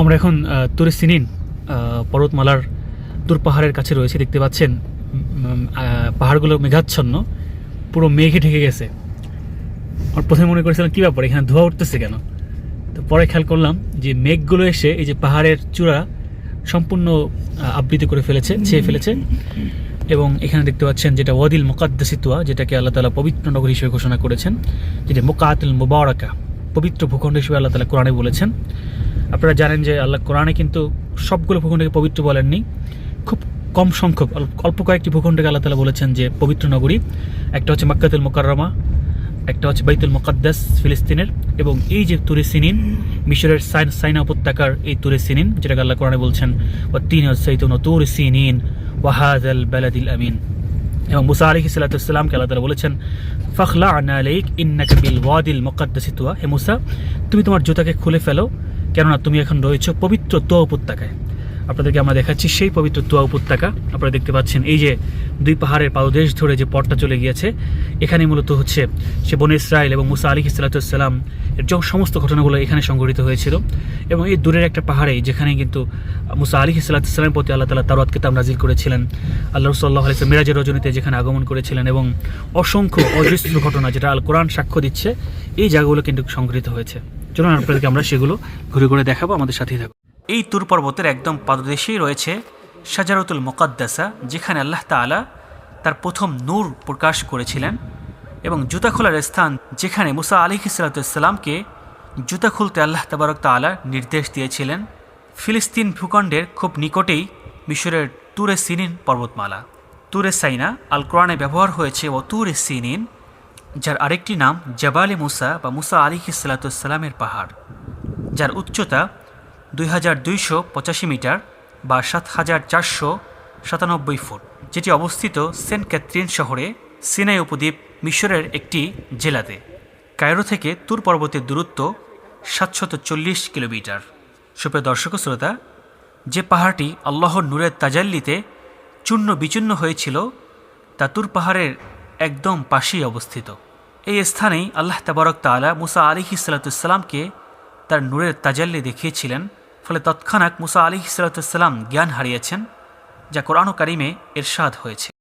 আমরা এখন তুরে সিনিন পর্বতমালার দূর পাহাড়ের কাছে রয়েছে, দেখতে পাচ্ছেন পাহাড়গুলো মেঘাচ্ছন্ন, পুরো মেঘে ঢেকে গেছে। আর প্রথমে মনে করেছিলাম, কী ব্যাপার, এখানে ধোয়া উঠতেছে কেন? তো পরে খেয়াল করলাম যে মেঘগুলো এসে এই যে পাহাড়ের চূড়া সম্পূর্ণ আবৃত করে ফেলেছে, ছেয়ে ফেলেছে। এবং এখানে দেখতে পাচ্ছেন যেটা ওয়াদিল মোকাদ্দাসিতুয়া যেটাকে আল্লাহ তালা পবিত্র নগর হিসেবে ঘোষণা করেছেন, যেটা মোকাতুল মুবারকা, পবিত্র ভূখণ্ড হিসেবে আল্লাহ তালা কোরআনে বলেছেন। আপনারা জানেন যে আল্লাহ কোরআনে কিন্তু সবগুলো ভূখণ্ডকে পবিত্র বলেননি। খুব কম সংখ্যক, অল্প- কয়েকটি ভূখণ্ডকে আল্লাহ তালা বলেছেন যে পবিত্র নগরী। একটা হচ্ছে মাক্কাতুল মোকাররমা, একটা হচ্ছে বাইতুল মোকাদ্দাস ফিলিস্তিনের এবং এই যে তুরে সিনিন, মিশরের সাইন, সাইনা উপত্যকার এই তুরে সিনিন, যেটাকে আল্লাহ কোরআনে বলছেন ও তিন সৈতুন তুর সিনিন ওয়াহাদ আল বালাদিল আমিন। এবং মুসা আলী সাল্লাতামকে আল্লাহ তালা বলেছেন ফখলা আনালেক ইন্নাকা বিল ওয়াদিল মোকাদ্দাসিতুয়া হে মুসা, তুমি তোমার জুতাকে খুলে ফেলো কেননা তুমি এখন রয়েছো পবিত্র তোয়া উপত্যকায়। আপনাদেরকে আমরা দেখাচ্ছি সেই পবিত্র তোয়া উপত্যকা। আপনারা দেখতে পাচ্ছেন এই যে দুই পাহাড়ের পাদদেশ ধরে যে পথটা চলে গিয়েছে, এখানে মূলত হচ্ছে সে বনে ইসরায়েল এবং মুসা আলী সাল্লাতাম এর যে সমস্ত ঘটনাগুলো এখানে সংঘটিত হয়েছিল এবং এই দূরের একটা পাহাড়ে যেখানে কিন্তু মুসা আলী সাল্লাতামের প্রতি আল্লাহ তালা তারওয়াত কিতাব নাজিল করেছিলেন। আল্লাহ রসল্লাহ আলি মিরাজের রজনীতে যেখানে আগমন করেছিলেন এবং অসংখ্য অদৃশ্য ঘটনা যেটা আল কোরআন সাক্ষ্য দিচ্ছে, এই জায়গাগুলো কিন্তু সংঘটিত হয়েছে। চলুন আপনাদেরকে আমরা সেগুলো ঘুরে ঘুরে দেখাবো, আমাদের সাথেই থাকব এই তুর পর্বতের একদম পাদদেশেই রয়েছে সাজারতুল মোকাদ্দাসা, যেখানে আল্লাহ তাআলা তার প্রথম নূর প্রকাশ করেছিলেন এবং জুতা খোলার স্থান যেখানে মুসা আলী সালাতামকে জুতা খুলতে আল্লাহ তাবারক তাআলা নির্দেশ দিয়েছিলেন। ফিলিস্তিন ভূখণ্ডের খুব নিকটেই মিশরের তুরে সিনিন পর্বতমালা। তুরে সাইনা আল কোরআনে ব্যবহার হয়েছে ও তুরে সিনিন যার আরেকটি নাম জাবালে মুসা বা মুসা আলী সালাতামের পাহাড়, যার উচ্চতা দুই হাজার দুইশো পঁচাশি মিটার বা সাত হাজার চারশো সাতানব্বই ফুট, যেটি অবস্থিত সেন্ট ক্যাথরিন শহরে সিনাই উপদ্বীপ মিশরের একটি জেলাতে। কায়রো থেকে তুর পর্বতের দূরত্ব সাতশত চল্লিশ কিলোমিটার। সুপ্রিয় দর্শক শ্রোতা, যে পাহাড়টি আল্লাহর নূরের তাজাল্লিতে চূর্ণ বিচূর্ণ হয়েছিল, তা তুর পাহাড়ের একদম পাশেই অবস্থিত। এই স্থানেই আল্লাহ তাবারক তালা মুসা আলী সালাতামকে তার নূরের তাজাল্লি দেখিয়েছিলেন। ফলে তৎক্ষণাৎ মুসা আলী সালাতাম জ্ঞান হারিয়েছেন, যা কোরআন কারিমে এরশাদ হয়েছে।